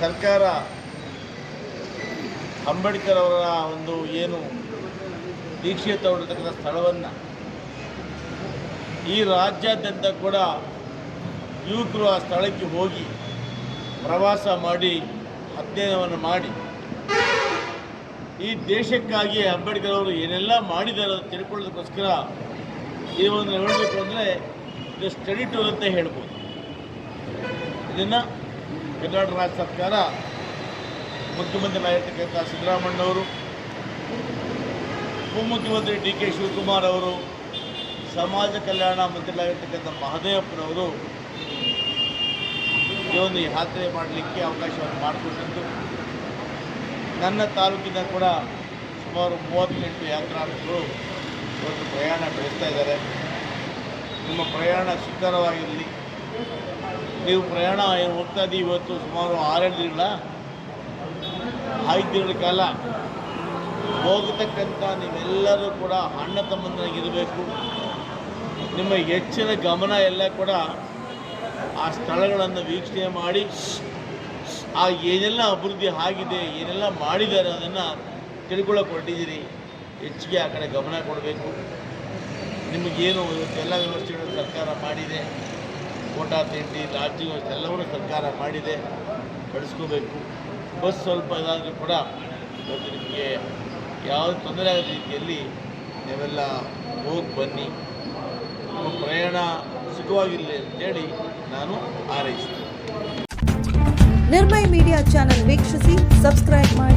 ಸರ್ಕಾರ ಅಂಬೇಡ್ಕರ್ ಅವರ ಒಂದು ಏನು ದೀಕ್ಷೆ ತಗೊಂಡಿರ್ತಕ್ಕಂಥ ಸ್ಥಳವನ್ನು ಈ ರಾಜ್ಯಾದ್ಯಂತ ಕೂಡ ಯುವಕರು ಆ ಸ್ಥಳಕ್ಕೆ ಹೋಗಿ ಪ್ರವಾಸ ಮಾಡಿ ಅಧ್ಯಯನವನ್ನು ಮಾಡಿ. ಈ ದೇಶಕ್ಕಾಗಿ ಅಂಬೇಡ್ಕರ್ ಅವರು ಏನೆಲ್ಲ ಮಾಡಿದ್ದಾರೆ ಅದು ತಿಳ್ಕೊಳ್ಳೋದಕ್ಕೋಸ್ಕರ ಈ ಒಂದು ಹೇಳಬೇಕು ಅಂದರೆ ಇದು ಸ್ಟಡಿ ಟೂರ್ ಅಂತ ಹೇಳ್ಬೋದು. ಇದನ್ನು ಕರ್ನಾಟಕ ರಾಜ್ಯ ಸರ್ಕಾರ ಮುಖ್ಯಮಂತ್ರಿ ಮುಖ್ಯಮಂತ್ರಿಗಳಾಗಿರ್ತಕ್ಕಂಥ ಸಿದ್ದರಾಮಣ್ಣವರು ಉಪಮುಖ್ಯಮಂತ್ರಿ ಡಿ ಕೆ ಶಿವಕುಮಾರ್ ಅವರು, ಸಮಾಜ ಕಲ್ಯಾಣ ಮಂತ್ರಿಗಳಾಗಿರ್ತಕ್ಕಂಥ ಮಹದೇವಪ್ಪನವರು ಈ ಒಂದು ಯಾತ್ರೆ ಮಾಡಲಿಕ್ಕೆ ಅವಕಾಶವನ್ನು ಮಾಡಿಕೊಟ್ಟಿದ್ದು. ನನ್ನ ತಾಲೂಕಿನ ಕೂಡ ಸುಮಾರು ಮೂವತ್ತೆಂಟು ಯಾತ್ರಾರ್ಥಿಗಳು ಒಂದು ಪ್ರಯಾಣ ಬೆಳೆಸ್ತಾ ಇದ್ದಾರೆ. ನಿಮ್ಮ ಪ್ರಯಾಣ ಸುಖಕರವಾಗಿರಲಿ ನೀವು ಪ್ರಯಾಣ ಏನು ಹೋಗ್ತಾ ಇದ್ದೀವಿ ಇವತ್ತು ಸುಮಾರು ಆರೇಳು ದಿನಗಳ, ಐದು ದಿನಗಳ ಕಾಲ. ಹೋಗತಕ್ಕಂಥ ನೀವೆಲ್ಲರೂ ಕೂಡ ಅಣ್ಣ ತಮ್ಮಂದರಾಗಿರಬೇಕು. ನಿಮ್ಮ ಹೆಚ್ಚಿನ ಗಮನ ಎಲ್ಲ ಕೂಡ ಆ ಸ್ಥಳಗಳನ್ನು ವೀಕ್ಷಣೆ ಮಾಡಿ, ಆ ಏನೆಲ್ಲ ಅಭಿವೃದ್ಧಿ ಆಗಿದೆ, ಏನೆಲ್ಲ ಮಾಡಿದ್ದಾರೆ ಅದನ್ನು ತಿಳ್ಕೊಳ್ಳೋಕೆ ಹೊರಟಿದ್ದೀರಿ ಹೆಚ್ಚಿಗೆ ಆ ಕಡೆ ಗಮನ ಕೊಡಬೇಕು. ನಿಮಗೇನು ಇವತ್ತೆಲ್ಲ ವ್ಯವಸ್ಥೆಗಳು ಸರ್ಕಾರ ಮಾಡಿದೆ. ಊಟ ತಿಂಡಿ ಲಾಡ್ಜಿಂಗ್ ಎಲ್ಲವನ್ನೂ ಸರ್ಕಾರ ಮಾಡಿದೆ. ಬಡಿಸ್ಕೋಬೇಕು ಬಸ್ ಸ್ವಲ್ಪ ಇದಾದರೂ ಕೂಡ ಇವತ್ತು ನಿಮಗೆ ಯಾವ ತೊಂದರೆ ಆಗದ ರೀತಿಯಲ್ಲಿ ನೀವೆಲ್ಲ ಹೋಗಿ ಬನ್ನಿ. ನಿಮ್ಮ ಪ್ರಯಾಣ ಸುಖವಾಗಿರಲಿ ಅಂತೇಳಿ ನಾನು ಹಾರೈಸ್ತೀನಿ. ನಿರ್ಮಯ ಮೀಡಿಯಾ ಚಾನೆಲ್ ವೀಕ್ಷಿಸಿ, ಸಬ್ಸ್ಕ್ರೈಬ್ ಮಾಡಿ.